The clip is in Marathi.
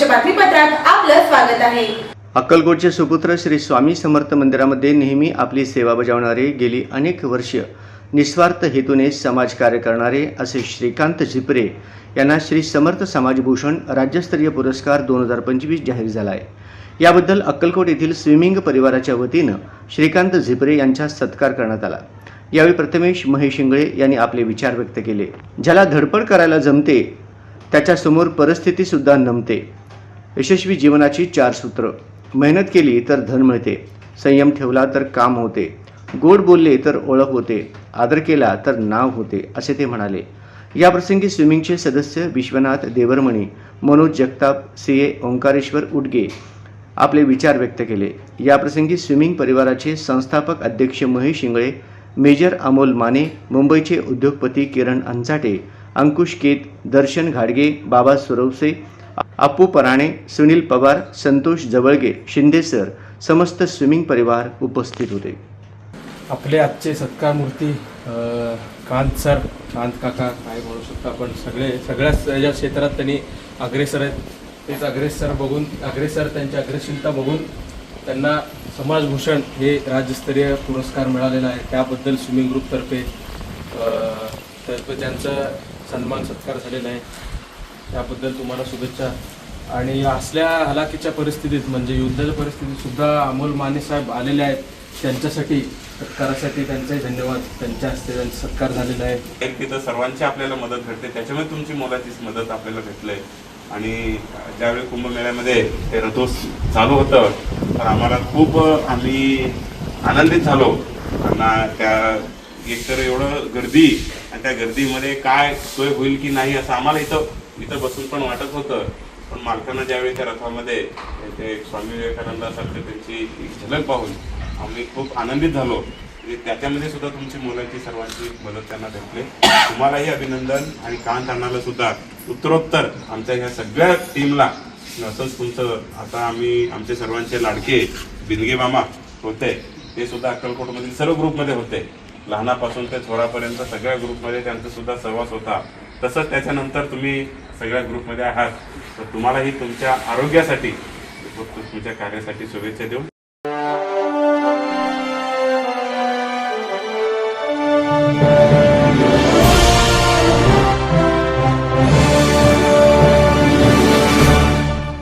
सत्रात आपलं स्वागत आहे. अक्कलकोटचे सुपुत्र श्री स्वामी समर्थ मंदिरामध्ये नेहमी आपली सेवा बजावणारे गेली अनेक वर्ष निस्वार्थ हेतूने समाजकार्य करणारे असे श्रीकांत झिपरे यांना श्री समर्थ समाजभूषण राज्यस्तरीय पुरस्कार दोन हजार पंचवीस जाहीर झाला आहे याबद्दल अक्कलकोट येथील स्विमिंग परिवाराच्या वतीनं श्रीकांत झिपरे यांचा सत्कार करण्यात आला. यावेळी प्रथमेश महेश शिंगळे यांनी आपले विचार व्यक्त केले. ज्याला धडपड करायला जमते त्याच्यासमोर परिस्थितीसुद्धा नमते. यशस्वी जीवनाची चार सूत्र. मेहनत केली तर धन मिळते. संयम ठेवला तर काम होते. गोड बोलले तर ओळख होते. आदर केला तर नाव होते असे ते म्हणाले. याप्रसंगी स्विमिंगचे सदस्य विश्वनाथ देवरमणी मनोज जगताप सी. ए. ओंकारेश्वर उडगे आपले विचार व्यक्त केले. याप्रसंगी स्विमिंग परिवाराचे संस्थापक अध्यक्ष महेश शिंगळे मेजर अमोल माने मुंबईचे उद्योगपती किरण अंचाटे अंकुश केत दर्शन घाडगे बाबा सुरवसे अप्पू पराणे सुनील पवार संतोष जवळगे शिंदे सर समस्त स्विमिंग परिवार उपस्थित होते. आपले आजचे सत्कार मूर्ती कांत सर कांत काका काय म्हणू शकतो आपण सगळे सगळ्याच या क्षेत्रात त्यांनी अग्रेसर आहेत. तेच अग्रेसर बघून अग्रेसर त्यांची अग्रशीलता बघून त्यांना समाजभूषण हे राज्यस्तरीय पुरस्कार मिळालेला आहे. त्याबद्दल स्विमिंग ग्रुपतर्फे तर्फे त्यांचा सन्मान सत्कार झालेला आहे. त्याबद्दल तुम्हाला शुभेच्छा. आणि असल्या हलाखीच्या परिस्थितीत म्हणजे युद्धाच्या परिस्थितीत सुद्धा अमोल माने साहेब आलेले आहेत. त्यांच्यासाठी सत्कारासाठी त्यांचाही धन्यवाद. त्यांच्या हस्ते त्यांचा सत्कार झालेला आहे. एक तिथं सर्वांची आपल्याला मदत भेटते त्याच्यामुळे तुमची मोलाचीच मदत आपल्याला भेटलंय. आणि ज्यावेळी कुंभमेळ्यामध्ये ते रथोस चालू होतं तर आम्हाला खूप आम्ही आनंदित झालो. आणि त्या एकतर एवढं गर्दी आणि त्या गर्दीमध्ये काय सोय होईल की नाही असं आम्हाला इथं इथं बसून पण वाटत होतं. पण मालकांना ज्यावेळी त्या रथामध्ये ते स्वामी विवेकानंदासारखं त्यांची एक झलक पाहून आम्ही खूप आनंदित झालो. म्हणजे त्याच्यामध्ये सुद्धा तुमची मुलांची सर्वांची मदत त्यांना भेटली. तुम्हालाही अभिनंदन आणि कांत अण्णाला सुद्धा उत्तरोत्तर आमच्या ह्या सगळ्या टीमला असंच तुमचं आता आम्ही आमचे सर्वांचे लाडके बिनगे मामा होते. ते सुद्धा अक्कलकोटमधील सर्व ग्रुपमध्ये होते. लहानापासून ते थोरापर्यंत सगळ्या ग्रुपमध्ये त्यांचा सुद्धा सहवास होता. तसंच त्याच्यानंतर तुम्ही सगळ्या ग्रुपमध्ये आहात. तर तुम्हालाही तुमच्या आरोग्यासाठी तुमच्या कार्यासाठी शुभेच्छा देऊन